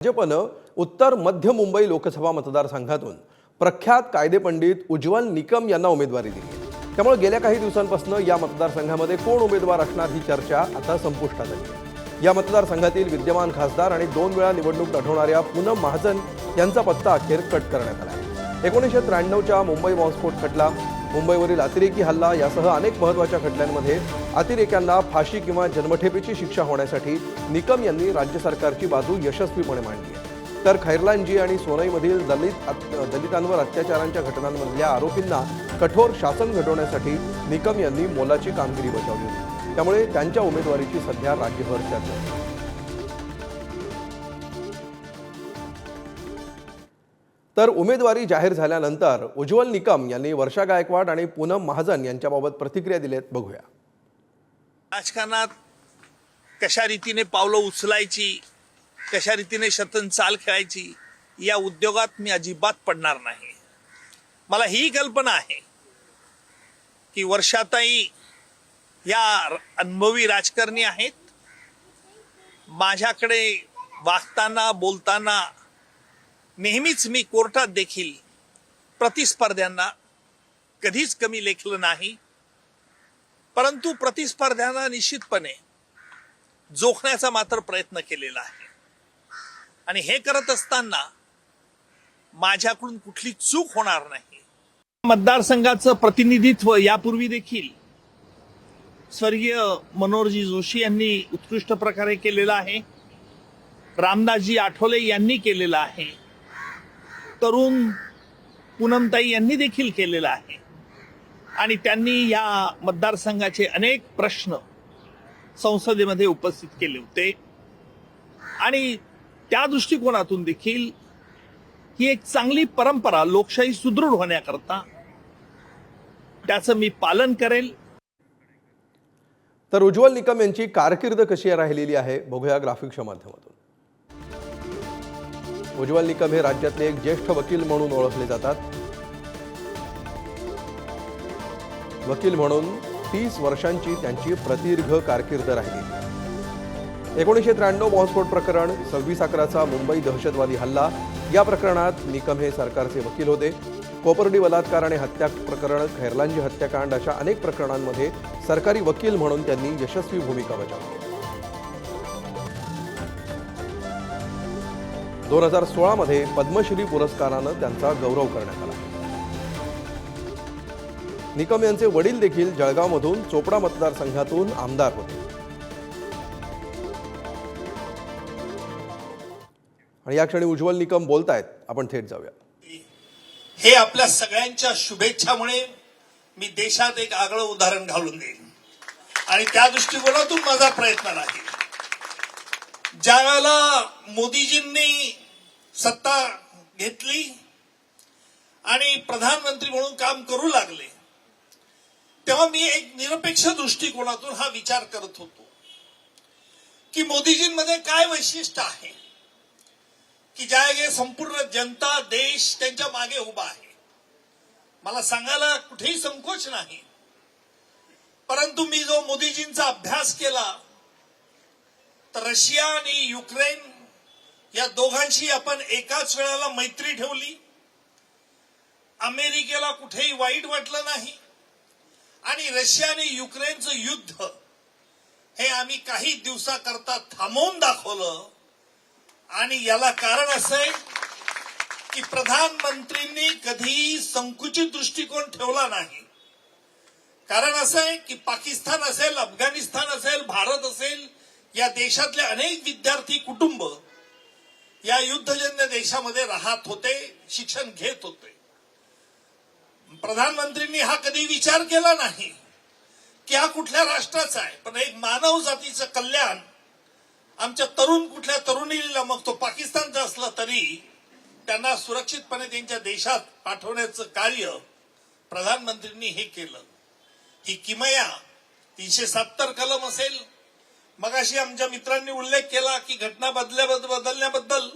भाजपनं उत्तर मध्य मुंबई लोकसभा मतदारसंघातून प्रख्यात कायदेपंडित उज्ज्वल निकम यांना उमेदवारी दिली. त्यामुळे गेल्या काही दिवसांपासून या मतदारसंघामध्ये कोण उमेदवार असणार ही चर्चा आता संपुष्टात आली. या मतदारसंघातील विद्यमान खासदार आणि दोन वेळा निवडणूक लढवणाऱ्या पूनम महाजन यांचा पत्ता अखेर कट करण्यात आला एकोणीसशे त्र्याण्णवच्या मुंबई बॉम्बस्फोट खटला मुंबईवरील अतिरेकी हल्ला यासह अनेक महत्त्वाच्या खटल्यांमध्ये अतिरेक्यांना फाशी किंवा जन्मठेपेची शिक्षा होण्यासाठी निकम यांनी राज्य सरकारची बाजू यशस्वीपणे मांडली आहे. तर खैरलांजी आणि सोनईमधील दलित दलितांवर अत्याचारांच्या घटनांमधल्या आरोपींना कठोर शासन घडवण्यासाठी निकम यांनी मोलाची कामगिरी बजावली त्यामुळे त्यांच्या उमेदवारीची सध्या राज्यभर चर्चा तर उमेदवारी जाहीर झाल्यानंतर उज्ज्वल निकम यांनी वर्षा गायकवाड आणि पूनम महाजन यांच्याबाबत प्रतिक्रिया दिल्यात बघूया. राजकारणात कशा रीतीने पावलं उचलायची कशा रीतीने शतन चाल खेळायची या उद्योगात मी अजिबात पडणार नाही. मला ही कल्पना आहे की वर्षाताई या अनुभवी राजकारणी आहेत. माझ्याकडे वागताना बोलताना नेहमीच मी कोर्टात देखील प्रतिस्पर्ध्यांना कधीच कमी लेखलं नाही परंतु प्रतिस्पर्ध्यांना निश्चितपणे जोखण्याचा मात्र प्रयत्न केलेला आहे. आणि हे करत असताना माझ्याकडून कुठली चूक होणार नाही. मतदारसंघाचं प्रतिनिधित्व यापूर्वी देखील स्वर्गीय मनोहरजी जोशी यांनी उत्कृष्ट प्रकारे केलेलं आहे. रामदासजी आठवले यांनी केलेलं आहे. तरुण पूनमताई यांनी देखील केलेलं आहे. आणि त्यांनी या मतदारसंघाचे अनेक प्रश्न संसदेमध्ये उपस्थित केले होते. आणि त्या दृष्टिकोनातून देखील ही एक चांगली परंपरा लोकशाही सुदृढ होण्याकरता त्याचं मी पालन करेल. तर उज्ज्वल निकम यांची कारकीर्द कशी राहिलेली आहे? बघूया ग्राफिक्सच्या माध्यमातून. उज्ज्वल निकम हे राज्यातले एक ज्येष्ठ वकील म्हणून ओळखले जातात. वकील म्हणून तीस वर्षांची त्यांची प्रदीर्घ कारकीर्द राहिली. एकोणीसशे त्र्याण्णव बॉम्बस्फोट प्रकरण सव्वीस अकराचा मुंबई दहशतवादी हल्ला या प्रकरणात निकम हे सरकारचे वकील होते. कोपर्डी बलात्कार आणि हत्या प्रकरण खैरलांजी हत्याकांड अशा अनेक प्रकरणांमध्ये सरकारी वकील म्हणून त्यांनी यशस्वी भूमिका बजावली. दोन हजार सोळामध्ये पद्मश्री पुरस्कारानं त्यांचा गौरव करण्यात आला. निकम यांचे वडील देखील जळगावमधून चोपडा मतदारसंघातून आमदार होते. आणि या क्षणी उज्ज्वल निकम बोलतायत. आपण थेट जाऊया. हे आपल्या सगळ्यांच्या शुभेच्छामुळे मी देशात एक आगळं उदाहरण घालून देईन. आणि त्या दृष्टिकोनातून माझा प्रयत्न राहील. ज्या वेळेला मोदीजींनी सत्ता घेतली आणि प्रधानमंत्री म्हणून काम करू लागले तेव्हा मी एक निरपेक्ष दृष्टिकोनातून हा विचार करत होतो की मोदीजींमध्ये काय वैशिष्ट्य आहे की ज्या संपूर्ण जनता देश त्यांच्या मागे उभा आहे. मला सांगायला कुठेही संकोच नाही. परंतु मी जो मोदीजींचा अभ्यास केला तर रशिया आणि युक्रेन या दोघांशी आपण एकाच वेळेला मैत्री ठेवली. अमेरिकेला कुठेही वाईट वाटलं नाही. आणि रशिया आणि युक्रेनचं युद्ध हे आम्ही काही दिवसाकरता थांबवून दाखवलं. आणि याला कारण असं आहे की प्रधानमंत्रींनी कधी संकुचित दृष्टिकोन ठेवला नाही. कारण असं आहे की पाकिस्तान असेल अफगाणिस्तान असेल भारत असेल या देशातले अनेक विद्यार्थी कुटुंब या युद्धजन्य देशामध्ये राहत होते शिक्षण घेत होते. प्रधानमंत्रींनी हा कधी विचार केला नाही की हा कुठल्या राष्ट्राचा आहे पण एक मानव जातीचं कल्याण आमच्या तरुण कुठल्या तरुणीला मग तो पाकिस्तानचा असला तरी त्यांना सुरक्षितपणे त्यांच्या देशात पाठवण्याचं कार्य प्रधानमंत्रींनी हे केलं. ही किमया तीनशे सत्तर कलम असेल मगाशी आमच्या मित्रांनी उल्लेख केला की घटना बदल्या बदलण्याबद्दल.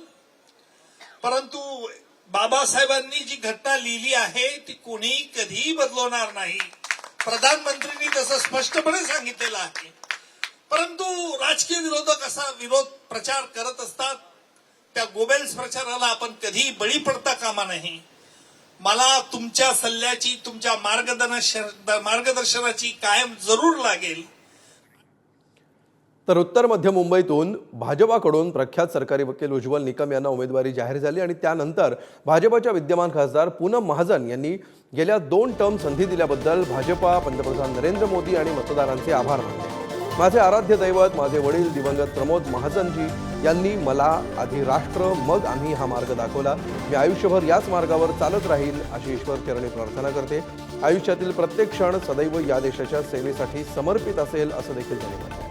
परंतु बाबासाहेबांनी जी घटना लिहिली आहे ती कोणी कधीही बदलवणार नाही. प्रधानमंत्रींनी तसं स्पष्टपणे सांगितलेलं आहे. परंतु राजकीय विरोधक असा विरोध प्रचार करत असतात. त्या गोबेल्स प्रचाराला आपण कधी बळी पडता कामा नाही. मला तुमच्या सल्ल्याची तुमच्या मार्गदर्शन मार्गदर्शनाची कायम जरूर लागेल. तर उत्तर मध्य मुंबईतून भाजपाकडून प्रख्यात सरकारी वकील उज्ज्वल निकम यांना उमेदवारी जाहीर झाली आणि त्यानंतर भाजपाच्या विद्यमान खासदार पूनम महाजन यांनी गेल्या दोन टर्म संधी दिल्याबद्दल भाजपा पंतप्रधान नरेंद्र मोदी आणि मतदारांचे आभार मानले. माझे आराध्य दैवत माझे वडील दिवंगत प्रमोद महाजनजी यांनी मला आधी राष्ट्र मग आम्ही हा मार्ग दाखवला. मी आयुष्यभर याच मार्गावर चालत राहील अशी ईश्वर चरणी प्रार्थना करते. आयुष्यातील प्रत्येक क्षण सदैव या देशाच्या सेवेसाठी समर्पित असेल असं देखील त्यांनी म्हटलं.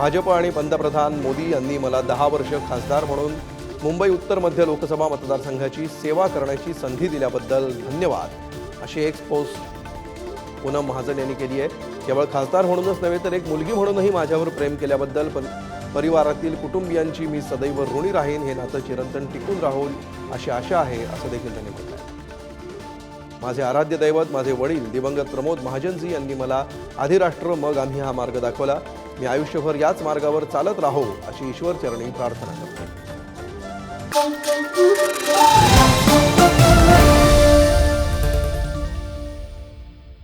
भाजप आणि पंतप्रधान मोदी यांनी मला दहा वर्ष खासदार म्हणून मुंबई उत्तर मध्य लोकसभा मतदारसंघाची सेवा करण्याची संधी दिल्याबद्दल धन्यवाद. अशी एक पोस्ट पूनम महाजन यांनी केली आहे. केवळ खासदार म्हणूनच नव्हे तर एक मुलगी म्हणूनही माझ्यावर प्रेम केल्याबद्दल पण परिवारातील कुटुंबियांची मी सदैव ऋणी राहीन हे नातं चिरंतन टिकून राहून अशी आशा आहे असं देखील त्यांनी म्हटलं आहे. माझे आराध्य दैवत माझे वडील दिवंगत प्रमोद महाजनजी यांनी मला आधी राष्ट्र मग आम्ही हा मार्ग दाखवला. मी आयुष्यभर याच मार्गावर चालत राहो अशी ईश्वर चरणी प्रार्थना करतो.